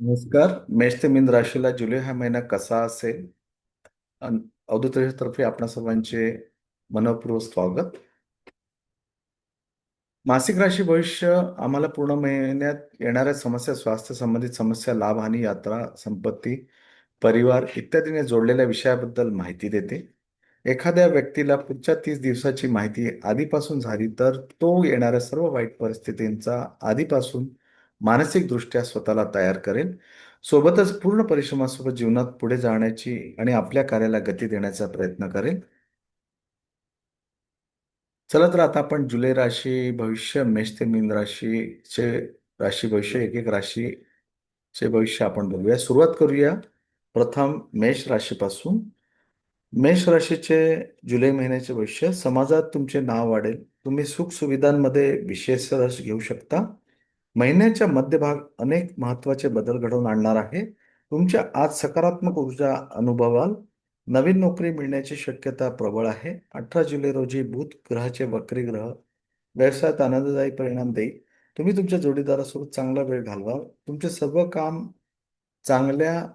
नमस्कार. मेष ते मीन राशीला जुलै हा। महिना कसा असेल अन- अवधूत आपणा सर्वांचे मनपूर्वक स्वागत। मासिक राशी भविष्य आम्हाला पूर्ण महिन्यात येणाऱ्या समस्या स्वास्थ्य संबंधित समस्या लाभ हानी यात्रा संपत्ती परिवार इत्यादीने जोडलेल्या विषयाबद्दल माहिती देते. एखाद्या व्यक्तीला पुढच्या तीस दिवसाची माहिती आधीपासून झाली तर तो येणाऱ्या सर्व वाईट परिस्थितींचा आधीपासून मानसिकदृष्ट्या स्वतःला तयार करेल सोबतच पूर्ण परिश्रमासोबत जीवनात पुढे जाण्याची आणि आपल्या कार्याला गती देण्याचा प्रयत्न करेल चला तर आता आपण जुलै राशी भविष्य मेष ते मीन राशीचे राशी भविष्य एक एक राशीचे भविष्य आपण बघूया. सुरुवात करूया प्रथम मेष राशीपासून. मेष राशीचे जुलै महिन्याचे भविष्य समाजात तुमचे नाव वाढेल. तुम्ही सुखसुविधांमध्ये विशेष रस घेऊ शकता. महिन्याच्या मध्यभाग अनेक महत्त्वाचे बदल घडवून आणणार आहे. तुमच्या आज सकारात्मक ऊर्जा अनुभवाल नवीन नोकरी मिळण्याची शक्यता प्रबळ आहे. अठरा जुलै रोजी बुध ग्रहाचे वक्री ग्रह व्यवसायात आनंददायी परिणाम देईल. तुम्ही तुमच्या जोडीदारासोबत चांगला वेळ घालवाल. तुमचे सर्व काम चांगल्या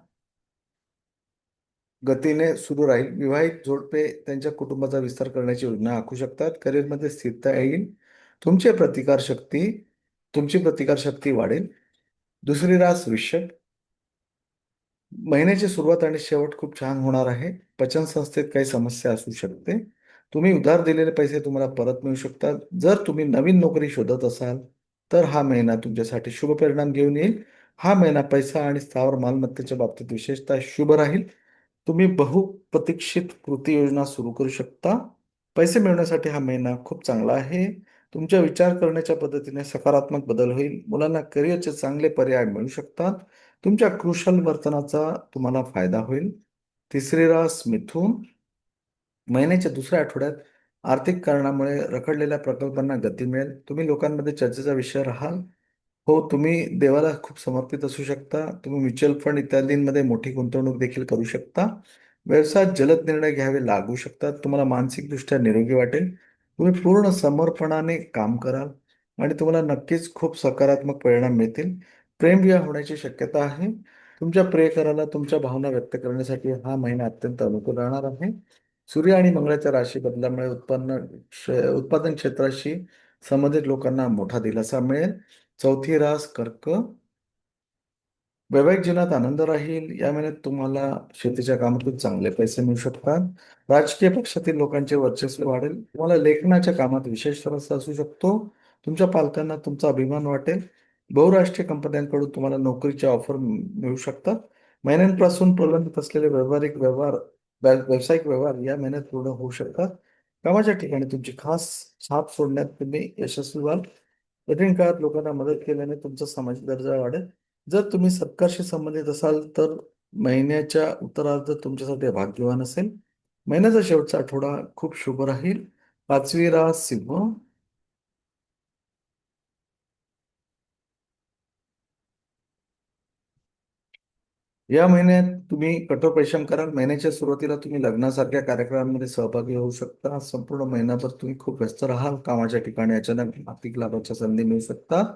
गतीने सुरू राहील. विवाहित जोडपे त्यांच्या कुटुंबाचा विस्तार करण्याची योजना आखू शकतात. करिअरमध्ये स्थिरता येईल. तुमची प्रतिकार शक्ती तुमची प्रतिकार शक्ती वाढेल. दुसरी रास विषय महिन्याची सुरुवात आणि शेवट खूप छान होणार आहे. पचन संस्थेत काही समस्या असू शकते. तुम्ही उधार दिलेले पैसे तुम्हाला परत मिळू शकतात. जर तुम्ही नवीन नोकरी शोधत असाल तर हा महिना तुमच्यासाठी शुभ परिणाम घेऊन येईल. हा महिना पैसा आणि स्थावर मालमत्तेच्या बाबतीत विशेषतः शुभ राहील. तुम्ही बहुप्रतीक्षित कृती योजना सुरू करू शकता. पैसे मिळवण्यासाठी हा महिना खूप चांगला आहे. तुमच्या विचार करण्याच्या पद्धतीने सकारात्मक बदल होईल. मुलांना करिअरचे चांगले पर्याय मिळू शकतात. तुमच्या कृशल वर्तनाचा तुम्हाला फायदा होईल. तिसरी रास मिथून. महिन्याच्या दुसऱ्या आठवड्यात आर्थिक कारणामुळे रखडलेल्या प्रकल्पांना गती मिळेल. तुम्ही लोकांमध्ये चर्चेचा विषय राहाल. हो तुम्ही देवाला खूप समर्पित असू शकता. तुम्ही म्युच्युअल फंड इत्यादींमध्ये मोठी गुंतवणूक देखील करू शकता. व्यवसायात जलद निर्णय घ्यावे लागू शकतात. तुम्हाला मानसिकदृष्ट्या निरोगी वाटेल. तुम्ही पूर्ण समर्पणाने काम कराल आणि तुम्हाला नक्कीच खूप सकारात्मक परिणाम मिळतील. प्रेमविवाह होण्याची शक्यता आहे. तुमच्या प्रेयकराला तुमच्या भावना व्यक्त करण्यासाठी हा महिना अत्यंत अनुकूल राहणार आहे. सूर्य आणि मंगळाच्या राशी बदलामुळे उत्पन्न उत्पादन क्षेत्राशी संबंधित लोकांना मोठा दिलासा मिळेल. चौथी रास कर्क वैवाहिक जीवनात आनंद राहील या महिन्यात तुम्हाला शेतीच्या कामातून चांगले पैसे मिळू शकतात. राजकीय पक्षातील लोकांचे वर्चस्व वाढेल. तुम्हाला लेखनाच्या कामात विशेष रस असू शकतो. तुमच्या पालकांना तुमचा अभिमान वाटेल. बहुराष्ट्रीय कंपन्यांकडून तुम्हाला नोकरीच्या ऑफर मिळू शकतात. महिन्यांपासून प्रलंबित असलेले व्यावहारिक व्यवहार व्यावसायिक व्यवहार या महिन्यात पूर्ण होऊ शकतात. कामाच्या ठिकाणी तुमची खास छाप सोडण्यात तुम्ही यशस्वी व्हाल. कठीण काळात लोकांना मदत केल्याने तुमचा सामाजिक दर्जा वाढेल. जर तुम्ही सत्कारशी संबंधित असाल तर महिन्याच्या उत्तरार्ध तुमच्यासाठी भाग्यवान असेल. महिन्याचा शेवटचा आठवडा खूप शुभ राहील. पाचवी रास सिंह. या महिन्यात तुम्ही कठोर परिश्रम कराल. महिन्याच्या सुरुवातीला तुम्ही लग्नासारख्या कार्यक्रमांमध्ये सहभागी होऊ शकता. संपूर्ण महिनाभर तुम्ही खूप व्यस्त राहाल. कामाच्या ठिकाणी अचानक आर्थिक लाभाच्या संधी मिळू शकतात.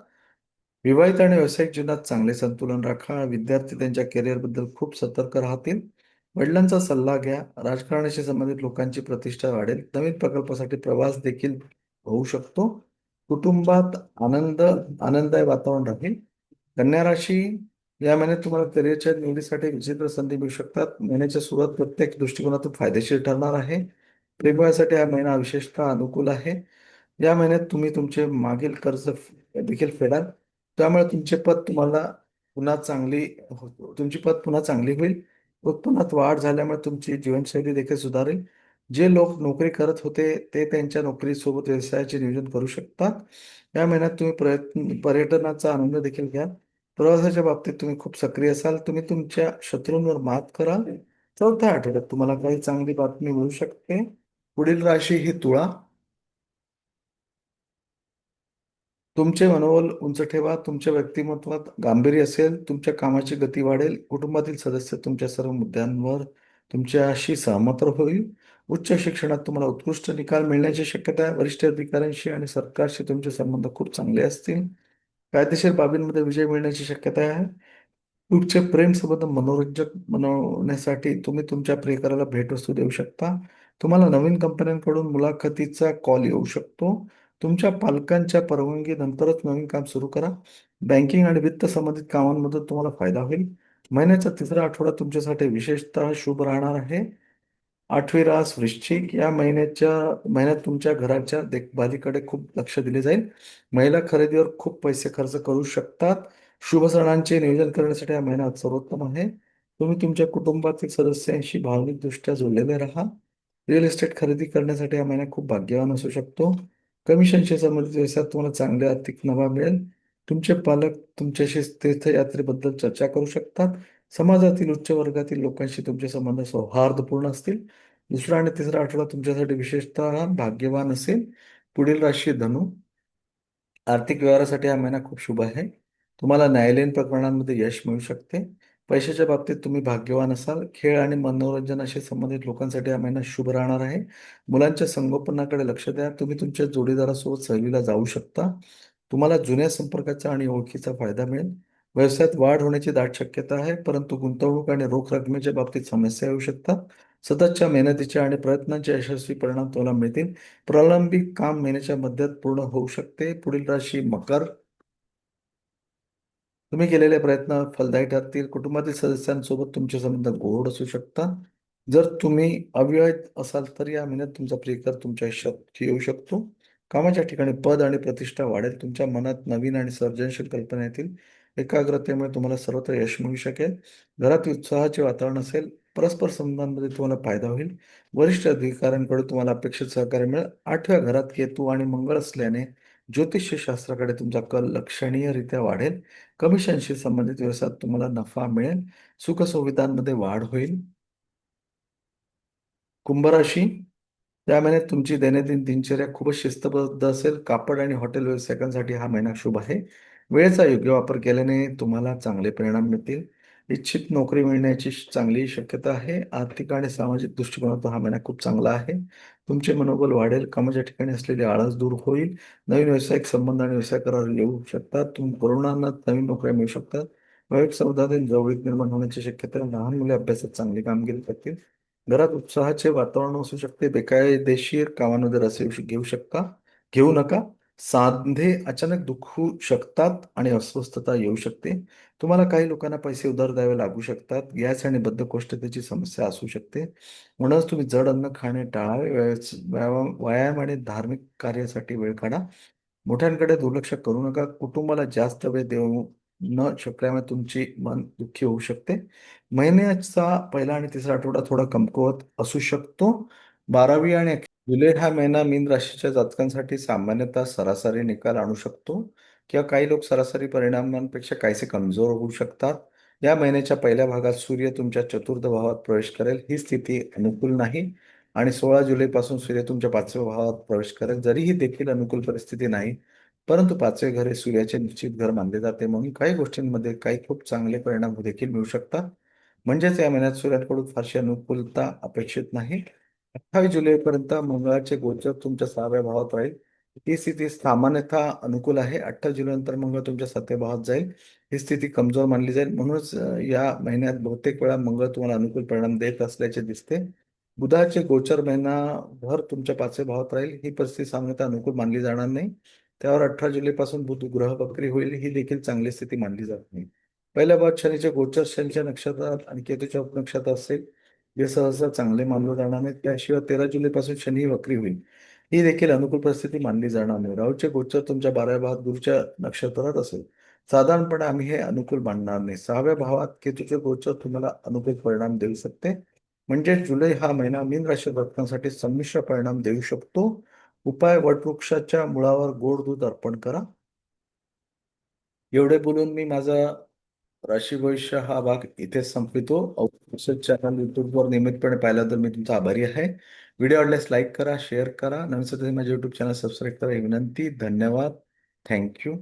विवाहित आणि व्यावसायिक जीवनात चांगले संतुलन राखा. विद्यार्थी त्यांच्या करिअरबद्दल खूप सतर्क राहतील. वडिलांचा सल्ला घ्या. राजकारणाशी संबंधित लोकांची प्रतिष्ठा वाढेल. नवीन प्रकल्पासाठी प्रवास देखील होऊ शकतो. कुटुंबात आनंद आनंददायी वातावरण राहील. कन्या राशी या महिन्यात तुम्हाला करिअरच्या निवडीसाठी विचित्र संधी मिळू शकतात. महिन्याच्या सुरुवात प्रत्येक दृष्टिकोनातून फायदेशीर ठरणार आहे. प्रेमविवाहासाठी हा महिना विशेषतः अनुकूल आहे. या महिन्यात तुम्ही तुमचे मागील कर्ज देखील फेडाल. त्यामुळे तुमचे पद तुम्हाला पुन्हा चांगली तुमची पद पुन्हा चांगली होईल उत्पन्नात वाढ झाल्यामुळे तुमची जीवनशैली देखील सुधारेल. जे लोक नोकरी करत होते ते त्यांच्या नोकरीसोबत व्यवसायाचे नियोजन करू शकतात. या महिन्यात तुम्ही प्रयत्न पर्यटनाचा आनंद देखील घ्या प्रवासाच्या बाबतीत तुम्ही खूप सक्रिय असाल. तुम्ही तुमच्या शत्रूंवर मात कराल. चौथ्या आठवड्यात तुम्हाला काही चांगली बातमी मिळू शकते. पुढील राशी ही तुळा. तुमचे मनोबल उंच ठेवा तुमच्या व्यक्तिमत्वात गांभीर्य असेल तुमच्या कामाची गती वाढेल कुटुंबातील सदस्य तुमच्या सर्व मुद्द्यांवर तुमच्याशी सहमत होईल. उच्च शिक्षणात तुम्हाला उत्कृष्ट निकाल मिळण्याची शक्यता आहे. वरिष्ठ अधिकाऱ्यांशी आणि सरकारशी तुमचे संबंध खूप चांगले असतील. कायदेशीर बाबींमध्ये विजय मिळण्याची शक्यता आहे. तुमचे प्रेमसंबंध मनोरंजक बनवण्यासाठी तुम्ही तुमच्या प्रियकराला भेटवस्तू देऊ शकता. तुम्हाला नवीन कंपन्यांकडून मुलाखतीचा कॉल येऊ शकतो. तुमच्या पालकांच्या परवानगीनंतरच नवीन काम सुरू करा. बँकिंग आणि वित्त संबंधित कामांमधून तुम्हाला फायदा होईल. महिन्याचा तिसरा आठवडा तुमच्यासाठी विशेषतः शुभ राहणार आहे. आठवी रास वृश्चिक. या महिन्याच्या महिन्यात तुमच्या घराच्या देखभालीकडे खूप लक्ष दिले जाईल. महिला खरेदीवर खूप पैसे खर्च करू शकतात. शुभ सणांचे नियोजन करण्यासाठी हा महिना सर्वोत्तम आहे. तुम्ही तुमच्या कुटुंबातील सदस्यांशी भावनिकदृष्ट्या जोडलेले राहा. रिअल इस्टेट खरेदी करण्यासाठी हा महिना खूप भाग्यवान असू शकतो. कमिशनशी संबंधित व्यवसायात तुम्हाला चांगले आर्थिक नफा मिळेल तुमचे पालक तुमच्याशी तीर्थयात्रेबद्दल चर्चा करू शकतात. समाजातील उच्च वर्गातील लोकांशी तुमचे संबंध सौहार्दपूर्ण असतील. दुसरा आणि तिसरा आठवडा तुमच्यासाठी विशेषतः भाग्यवान असेल. पुढील राशी धनु. आर्थिक व्यवहारासाठी हा महिना खूप शुभ आहे. तुम्हाला न्यायालयीन प्रकरणांमध्ये यश मिळू शकते. पैशाच्या बाबतीत तुम्ही भाग्यवान असाल. खेळ आणि मनोरंजनाशी संबंधित लोकांसाठी हा महिना शुभ राहणार आहे. मुलांच्या संगोपनाकडे लक्ष द्या. तुम्ही तुमच्या जोडीदारासोबत सहलीला जाऊ शकता. तुम्हाला जुन्या संपर्काचा आणि ओळखीचा फायदा मिळेल. व्यवसायात वाढ होण्याची दाट शक्यता आहे परंतु गुंतवणूक आणि रोख रकमेच्या बाबतीत समस्या येऊ शकतात. सततच्या मेहनतीचे आणि प्रयत्नांचे यशस्वी परिणाम तुम्हाला मिळतील. प्रलंबित काम महिन्याच्या मध्यात पूर्ण होऊ शकते. पुढील राशी मकर तुम्ही केलेले प्रयत्न फलदायी ठरतील. कुटुंबातील सदस्यांसोबत तुमचे संबंध गोड असू शकतात. जर तुम्ही अविवाहित असाल तर या महिन्यात तुमचा प्रियकर तुमच्या आयुष्यात येऊ शकतो. कामाच्या ठिकाणी पद आणि प्रतिष्ठा वाढेल. तुमच्या मनात नवीन आणि सर्जनशील कल्पना येतील. एकाग्रतेमुळे तुम्हाला सर्वत्र यश मिळू शकेल. घरात उत्साहाचे वातावरण असेल. परस्पर संबंधांमध्ये तुम्हाला फायदा होईल. वरिष्ठ अधिकाऱ्यांकडे तुम्हाला अपेक्षित सहकार्य मिळेल. आठव्या घरात केतू आणि मंगळ असल्याने ज्योतिषशास्त्राकडे तुमचा कल लक्षणीयरित्या वाढेल. कमिशनशी संबंधित व्यवसायात तुम्हाला नफा मिळेल. सुखसुविधांमध्ये वाढ होईल. कुंभराशी या महिन्यात तुमची दैनंदिन दिनचर्या खूपच शिस्तबद्ध असेल. कापड आणि हॉटेल व्यावसायिकांसाठी हा महिना शुभ आहे. वेळेचा योग्य वापर केल्याने तुम्हाला चांगले परिणाम मिळतील. इच्छित नोकरी मिळण्याची चांगली शक्यता आहे. आर्थिक आणि सामाजिक दृष्टिकोनातून हा महिना खूप चांगला आहे. तुमचे मनोबल वाढेल कामाच्या ठिकाणी असलेली आळस दूर होईल. नवीन व्यावसायिक संबंध आणि व्यवसाय करार येऊ शकतात. तुम्ही तरुणांना नवीन नोकऱ्या मिळू शकतात. वैयक्तिक समुदायातील जवळीक निर्माण होण्याची शक्यता आहे. लहान मुले अभ्यासात चांगली कामगिरी करतील. घरात उत्साहाचे वातावरण असू शकते. बेकायदेशीर कामांमध्ये रस घेऊ शकता. घेऊ नका. सांधे अचानक दुखू शकतात आणि अस्वस्थता येऊ शकते. तुम्हाला काही लोकांना पैसे उधार द्यावे लागू शकतात. गॅस आणि बद्धकोष्ठतेची समस्या असू शकते. म्हणूनच तुम्ही जड अन्न खाणे टाळावे. व्यायाम व्यायाम आणि धार्मिक कार्यासाठी वेळ काढा. मोठ्यांकडे दुर्लक्ष करू नका. कुटुंबाला जास्त वेळ देऊ न शकल्यामुळे तुमची मन दुःखी होऊ शकते. महिन्याचा पहिला आणि तिसरा आठवडा थोडा कमकुवत असू शकतो. बारावी आणि जुलै हा महिना मीन राशीच्या जातकांसाठी सामान्यतः सरासरी निकाल आणू शकतो किंवा काही लोक सरासरी परिणामांपेक्षा काहीसे कमजोर होऊ शकतात. या महिन्याच्या पहिल्या भागात सूर्य तुमच्या चतुर्थ भावात प्रवेश करेल ही स्थिती अनुकूल नाही. आणि सोळा जुलैपासून सूर्य तुमच्या पाचव्या भावात प्रवेश करेल जरी ही देखील अनुकूल परिस्थिती नाही. परंतु पाचवे घर हे सूर्याचे निश्चित घर मानले जाते म्हणून काही गोष्टींमध्ये काही खूप चांगले परिणाम देखील मिळू शकतात. म्हणजेच या महिन्यात सूर्याकडून फारशी अनुकूलता अपेक्षित नाही. अठ्ठावीस जुलैपर्यंत मंगळाचे गोचर तुमच्या सहाव्या भावात राहील. ही स्थिती सामान्यतः अनुकूल आहे. अठ्ठावीस जुलैनंतर मंगळ तुमच्या सातव्या भावात जाईल. ही स्थिती कमजोर मानली जाईल. म्हणूनच या महिन्यात बहुतेक वेळा मंगळ तुम्हाला अनुकूल परिणाम देत असल्याचे दिसते. बुधाचे गोचर महिनाभर तुमच्या पाचव्या भावात राहील. ही परिस्थिती सामान्यतः अनुकूल मानली जाणार नाही. त्यावर अठरा जुलैपासून बुध ग्रह बकरी होईल. ही देखील चांगली स्थिती मानली जात नाही. पहिल्या भावात शनीचे गोचर शनीच्या नक्षत्रात आणि केतूच्या उपनक्षत्रात असेल. जे सहसा चांगले मानले जाणार नाही त्याशिवाय तेरा जुलैपासून शनी वक्री होईल. ही देखील अनुकूल परिस्थिती मानली जाणार नाही. राहूचे गोचर तुमच्या बाराव्या भावात गुरुच्या नक्षत्रात असेल. साधारणपणे आम्ही हे अनुकूल मानणार नाही. सहाव्या भावात केतूचे गोचर तुम्हाला अनुकूल परिणाम देऊ शकते. म्हणजे जुलै हा महिना मीन राशी भक्तांसाठी संमिश्र परिणाम देऊ शकतो. उपाय वटवृक्षाच्या मुळावर गोड दूध अर्पण करा. एवढे बोलून मी माझा राशी भविष्य हा भाग इथेच संपवितो. चॅनल युट्यूबवर नियमितपणे पाहिल्याबद्दल मी तुमचा आभारी आहे. व्हिडिओ आवडल्यास लाईक करा शेअर करा. नवीन सध्या माझे युट्यूब चॅनल सबस्क्राईब करा. ही विनंती. धन्यवाद. थँक्यू